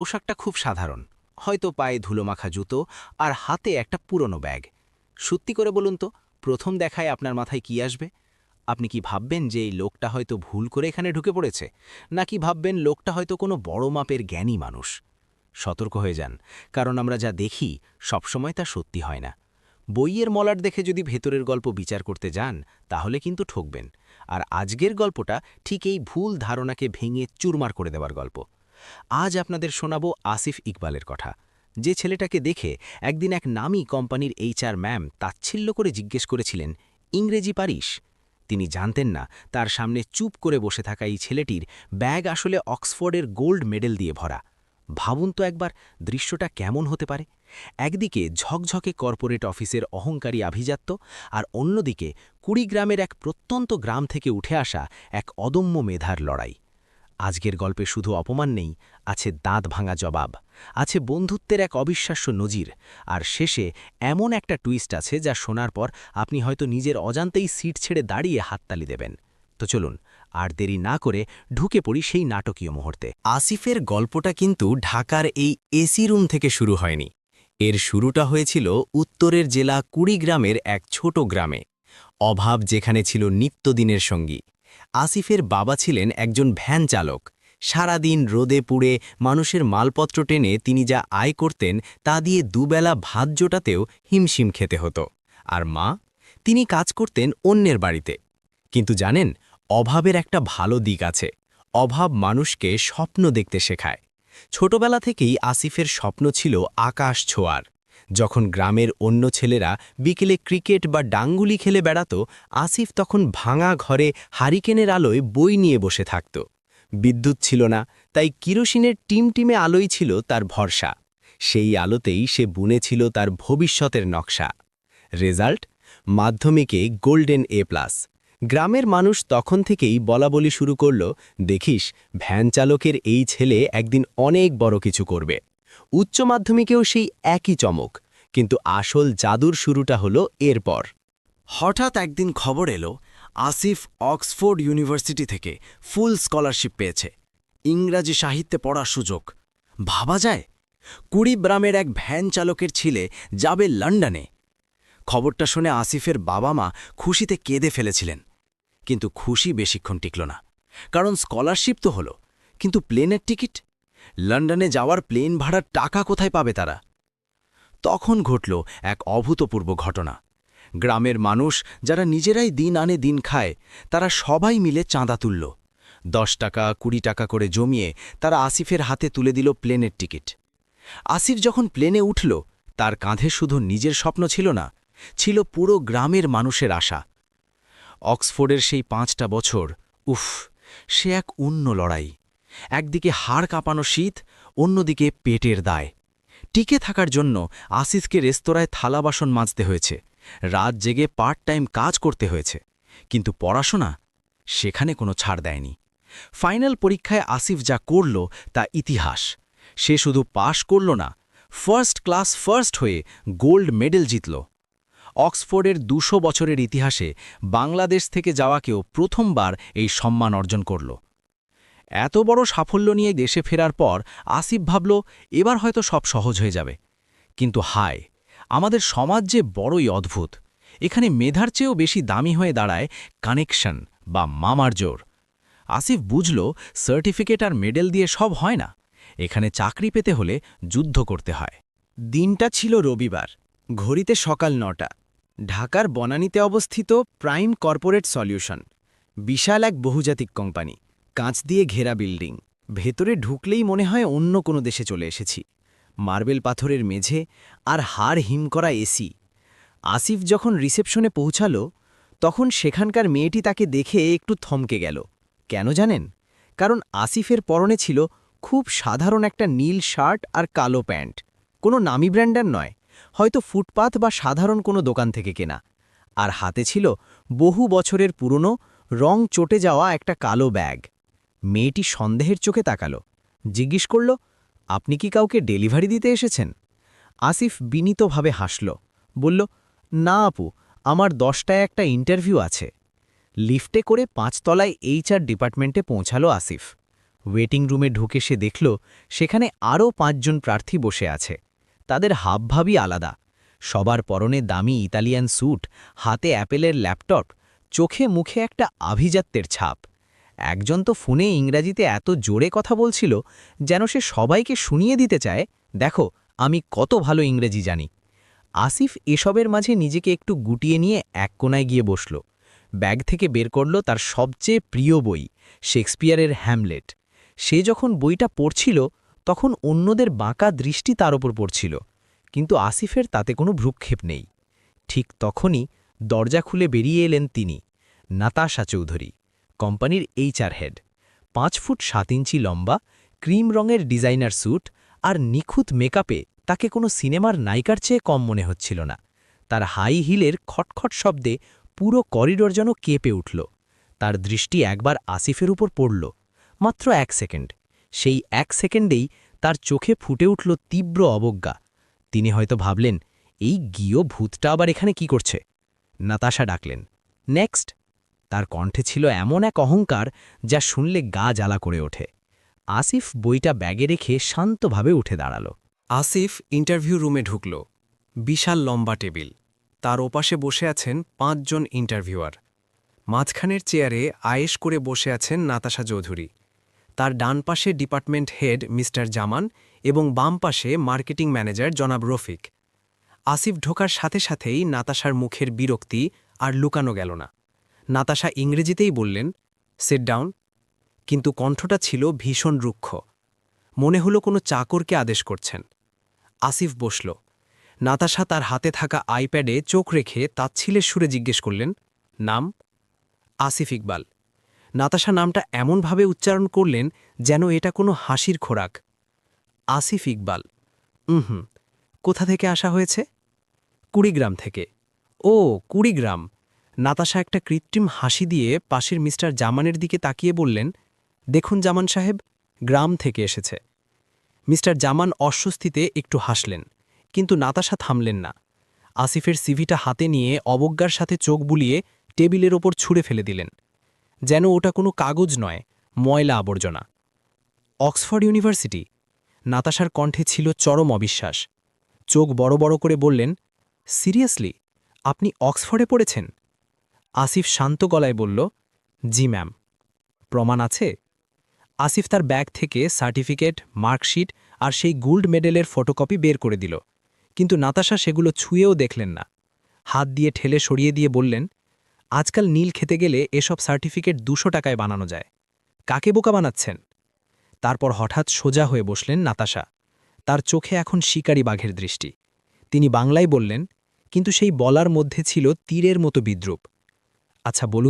পোশাকটা খুব সাধারণ। হয়তো পায়ে ধুলোমাখা জুতো আর হাতে একটা পুরনো ব্যাগ। সত্যি করে বলুন তো, প্রথম দেখায় আপনার মাথায় কি আসবে? আপনি কি ভাববেন যে এই লোকটা হয়তো ভুল করে এখানে ঢুকে পড়েছে? নাকি ভাববেন লোকটা হয়তো কোনো বড় মাপের জ্ঞানী মানুষ? সতর্ক হয়ে যান, কারণ আমরা যা দেখি সবসময় তা সত্যি হয় না। বইয়ের মলাট দেখে যদি ভেতরের গল্প বিচার করতে যান, তাহলে কিন্তু ঠকবেন। আর আজকের গল্পটা ঠিক এই ভুল ধারণাকে ভেঙে চুরমার করে দেওয়ার গল্প। আজ আপনাদের শোনাব আসিফ ইকবালের কথা। যে ছেলেটাকে দেখে একদিন এক নামী কোম্পানির এইচআর ম্যাম তাচ্ছিল্য করে জিজ্ঞেস করেছিলেন, ইংরেজি পারিস? তিনি জানতেন না, তার সামনে চুপ করে বসে থাকা এই ছেলেটির ব্যাগ আসলে অক্সফোর্ডের গোল্ড মেডেল দিয়ে ভরা। ভাবুন তো একবার দৃশ্যটা কেমন হতে পারে। একদিকে ঝকঝকে কর্পোরেট অফিসের অহংকারী আভিজাত্য আর অন্যদিকে কুড়িগ্রামের এক প্রত্যন্ত গ্রাম থেকে উঠে আসা এক অদম্য মেধার লড়াই। আজকের গল্পে শুধু অপমান নেই, আছে দাঁত ভাঙা জবাব, আছে বন্ধুত্বের এক অবিশ্বাস্য নজির, আর শেষে এমন একটা টুইস্ট আছে যা শোনার পর আপনি হয়তো নিজের অজান্তেই সিট ছেড়ে দাঁড়িয়ে হাততালি দেবেন। তো চলুন, আর দেরি না করে ঢুকে পড়ি সেই নাটকীয় মুহূর্তে। আসিফের গল্পটা কিন্তু ঢাকার এই এসি রুম থেকে শুরু হয়নি। এর শুরুটা হয়েছিল উত্তরের জেলা কুড়িগ্রামের এক ছোট গ্রামে। অভাব যেখানে ছিল নিত্যদিনের সঙ্গী। আসিফের বাবা ছিলেন একজন ভ্যান চালক। সারাদিন রোদে পুড়ে মানুষের মালপত্র টেনে তিনি যা আয় করতেন তা দিয়ে দুবেলা ভাত জোটাতেও হিমশিম খেতে হতো। আর মা, তিনি কাজ করতেন অন্যের বাড়িতে। কিন্তু জানেন, অভাবের একটা ভালো দিক আছে। অভাব মানুষকে স্বপ্ন দেখতে শেখায়। ছোটবেলা থেকেই আসিফের স্বপ্ন ছিল আকাশ ছোঁয়ার। যখন গ্রামের অন্য ছেলেরা বিকেলে ক্রিকেট বা ডাঙ্গুলি খেলে বেড়াত, আসিফ তখন ভাঙা ঘরে হারিকেনের আলোয় বই নিয়ে বসে থাকত। বিদ্যুৎ ছিল না, তাই কিরোসিনের টিমটিমে আলোই ছিল তার ভরসা। সেই আলোতেই সে বুনেছিল তার ভবিষ্যতের নকশা। রেজাল্ট? মাধ্যমিকে গোল্ডেন এ প্লাস। গ্রামের মানুষ তখন থেকেই বলা বলি শুরু করল, দেখিস, ভ্যান চালকের এই ছেলে একদিন অনেক বড় কিছু করবে। উচ্চ মাধ্যমিকেও সেই একই চমক, কিন্তু আসল জাদুর শুরুটা হলো এরপর। হঠাৎ একদিন খবর এলো, আসিফ অক্সফোর্ড ইউনিভার্সিটি থেকে ফুল স্কলারশিপ পেয়েছে। ইংরাজি সাহিত্যে পড়ার সুযোগ। ভাবা যায় কুড়িগ্রামের এক ভ্যান চালকের ছেলে যাবে লন্ডনে। খবরটা শুনে আসিফের বাবা মা খুশিতে কেঁদে ফেলেছিলেন। কিন্তু খুশি বেশিক্ষণ টিকল না। কারণ স্কলারশিপ তো হলো, কিন্তু প্লেনের টিকিট লন্ডনে যাওয়ার প্লেন ভাড়ার টাকা কোথায় পাবে তারা? তখন ঘটল এক অভূতপূর্ব ঘটনা। গ্রামের মানুষ যারা নিজেরাই দিন আনে দিন খায়, তারা সবাই মিলে চাঁদা তুলল। দশ টাকা, কুড়ি টাকা করে জমিয়ে তারা আসিফের হাতে তুলে দিল প্লেনের টিকিট। আসিফ যখন প্লেনে উঠল, তার কাঁধে শুধু নিজের স্বপ্ন ছিল না, ছিল পুরো গ্রামের মানুষের আশা। অক্সফোর্ডের সেই পাঁচটা বছর, উফ, সে এক অন্য লড়াই। একদিকে হাড় কাঁপানো শীত, অন্যদিকে পেটের দায়। টিকে থাকার জন্য আসিফকে রেস্তোরাঁয় থালা বাসন মাজতে হয়েছে। রাত জেগে পার্ট টাইম কাজ করতে হয়েছে। কিন্তু পড়াশোনা সেখানে কোনো ছাড় দেয়নি। ফাইনাল পরীক্ষায় আসিফ যা করল তা ইতিহাস। সে শুধু পাশ করল না, ফার্স্ট ক্লাস ফার্স্ট হয়ে গোল্ড মেডেল জিতল। অক্সফোর্ডের দুশো বছরের ইতিহাসে বাংলাদেশ থেকে যাওয়াকেও প্রথমবার এই সম্মান অর্জন করল। এত বড় সাফল্য নিয়ে দেশে ফেরার পর আসিফ ভাবল, এবার হয়তো সব সহজ হয়ে যাবে। কিন্তু হায়, আমাদের সমাজ যে বড়ই অদ্ভুত। এখানে মেধার চেয়েও বেশি দামি হয়ে দাঁড়ায় কানেকশন বা মামার জোর। আসিফ বুঝল, সার্টিফিকেট আর মেডেল দিয়ে সব হয় না। এখানে চাকরি পেতে হলে যুদ্ধ করতে হয়। দিনটা ছিল রবিবার, ঘড়িতে সকাল নটা। ঢাকার বনানীতে অবস্থিত প্রাইম কর্পোরেট সলিউশন, বিশাল এক বহুজাতিক কোম্পানি। কাঁচ দিয়ে ঘেরা বিল্ডিং। ভেতরে ঢুকলেই মনে হয় অন্য কোনো দেশে চলে এসেছি। মার্বেল পাথরের মেঝে আর হাড় হিম করা এসি। আসিফ যখন রিসেপশনে পৌঁছাল, তখন সেখানকার মেয়েটি তাকে দেখে একটু থমকে গেল। কেন জানেন? কারণ আসিফের পরনে ছিল খুব সাধারণ একটা নীল শার্ট আর কালো প্যান্ট। কোনো নামি ব্র্যান্ডের নয়, হয়তো ফুটপাথ বা সাধারণ কোনো দোকান থেকে কেনা। আর হাতে ছিল বহু বছরের পুরনো, রং চটে যাওয়া একটা কালো ব্যাগ। মেয়েটি সন্দেহের চোখে তাকালো। জিজ্ঞেস করল, আপনি কি কাউকে ডেলিভারি দিতে এসেছেন? আসিফ বিনীতভাবে হাসল, বলল, না আপু, আমার দশটায় একটা ইন্টারভিউ আছে। লিফটে করে পাঁচতলায় এইচআর ডিপার্টমেন্টে পৌঁছালো আসিফ। ওয়েটিং রুমে ঢুকে সে দেখল, সেখানে আরও পাঁচজন প্রার্থী বসে আছে। তাদের হাবভাবই আলাদা। সবার পরনে দামি ইতালিয়ান স্যুট, হাতে অ্যাপেলের ল্যাপটপ, চোখে মুখে একটা আভিজাত্যের ছাপ। একজন তো ফোনে ইংরাজিতে এত জোরে কথা বলছিল যেন সে সবাইকে শুনিয়ে দিতে চায়, দেখো, আমি কত ভালো ইংরেজি জানি। আসিফ এসবের মাঝে নিজেকে একটু গুটিয়ে নিয়ে এক কোনায় গিয়ে বসল। ব্যাগ থেকে বের করল তার সবচেয়ে প্রিয় বই, শেক্সপিয়ারের হ্যামলেট সে যখন বইটা পড়ছিল, তখন অন্যদের বাঁকা দৃষ্টি তার ওপর পড়ছিল, কিন্তু আসিফের তাতে কোনো ভ্রুক্ষেপ নেই। ঠিক তখনই দরজা খুলে বেরিয়ে এলেন তিনি, নাতাশা চৌধুরী। কোম্পানির এইচআর হেড। পাঁচ ফুট সাত ইঞ্চি লম্বা, ক্রিম রঙের ডিজাইনার স্যুট আর নিখুঁত মেকআপে তাকে কোনো সিনেমার নায়িকার চেয়ে কম মনে হচ্ছিল না। তার হাই হিলের খটখট শব্দে পুরো করিডোর যেন কেঁপে উঠল। তার দৃষ্টি একবার আসিফের উপর পড়ল, মাত্র এক সেকেন্ড। সেই এক সেকেন্ডেই তার চোখে ফুটে উঠল তীব্র অবজ্ঞা। তিনি হয়তো ভাবলেন, এই গিয় ভূতটা আবার এখানে কি করছে? নাতাশা ডাকলেন, নেক্সট। তার কণ্ঠে ছিল এমন এক অহংকার যা শুনলে গা জ্বালা করে ওঠে। আসিফ বইটা ব্যাগে রেখে শান্তভাবে উঠে দাঁড়াল। আসিফ ইন্টারভিউ রুমে ঢুকল। বিশাল লম্বা টেবিল। তার ওপাশে বসে আছেন পাঁচজন ইন্টারভিউয়ার। মাঝখানের চেয়ারে আয়েশ করে বসে আছেন নাতাশা চৌধুরী। তার ডান পাশে ডিপার্টমেন্ট হেড মিস্টার জামান এবং বাম পাশে মার্কেটিং ম্যানেজার জনাব রফিক। আসিফ ঢোকার সাথে সাথেই নাতাশার মুখের বিরক্তি আর লুকানো গেল না। নাতাশা ইংরেজিতেই বললেন সেট ডাউন কিন্তু কণ্ঠটা ছিল ভীষণ রুক্ষ। মনে হলো কোনো চাকরকে আদেশ করছেন। আসিফ বসল। নাতাশা তার হাতে থাকা আইপ্যাডে চোখ রেখে তাচ্ছিলের সুরে জিজ্ঞেস করলেন, নাম? আসিফ ইকবাল। নাতাশা নামটা এমনভাবে উচ্চারণ করলেন যেন এটা কোনো হাসির খোরাক। আসিফ ইকবাল হুম, কোথা থেকে আসা হয়েছে? কুড়িগ্রাম থেকে। ও, কুড়িগ্রাম। নাতাশা একটা কৃত্রিম হাসি দিয়ে পাশের মিস্টার জামানের দিকে তাকিয়ে বললেন, দেখুন জামান সাহেব, গ্রাম থেকে এসেছে। মিস্টার জামান অস্বস্তিতে একটু হাসলেন, কিন্তু নাতাশা থামলেন না। আসিফের সিভিটা হাতে নিয়ে অবজ্ঞার সাথে চোখ বুলিয়ে টেবিলের ওপর ছুঁড়ে ফেলে দিলেন। যেন ওটা কোনো কাগজ নয়, ময়লা আবর্জনা। Oxford university. নাতাশার কণ্ঠে ছিল চরম অবিশ্বাস। চোখ বড় বড় করে বললেন, সিরিয়াসলি, আপনি অক্সফোর্ডে পড়েছেন? আসিফ শান্ত গলায় বলল, জি, ম্যাম। প্রমাণ আছে? আসিফ তার ব্যাগ থেকে সার্টিফিকেট, মার্কশিট আর সেই গোল্ড মেডেলের ফটোকপি বের করে দিল। কিন্তু নাতাশা সেগুলো ছুঁয়েও দেখলেন না। হাত দিয়ে ঠেলে সরিয়ে দিয়ে বললেন, আজকাল নীল খেতে গেলে এসব সার্টিফিকেট দুশো টাকায় বানানো যায়। কাকে বোকা বানাচ্ছেন? তারপর হঠাৎ সোজা হয়ে বসলেন নাতাশা। তার চোখে এখন শিকারী বাঘের দৃষ্টি। তিনি বাংলায় বললেন, কিন্তু সেই বলার মধ্যে ছিল তীরের মতো বিদ্রুপ। আচ্ছা বলুন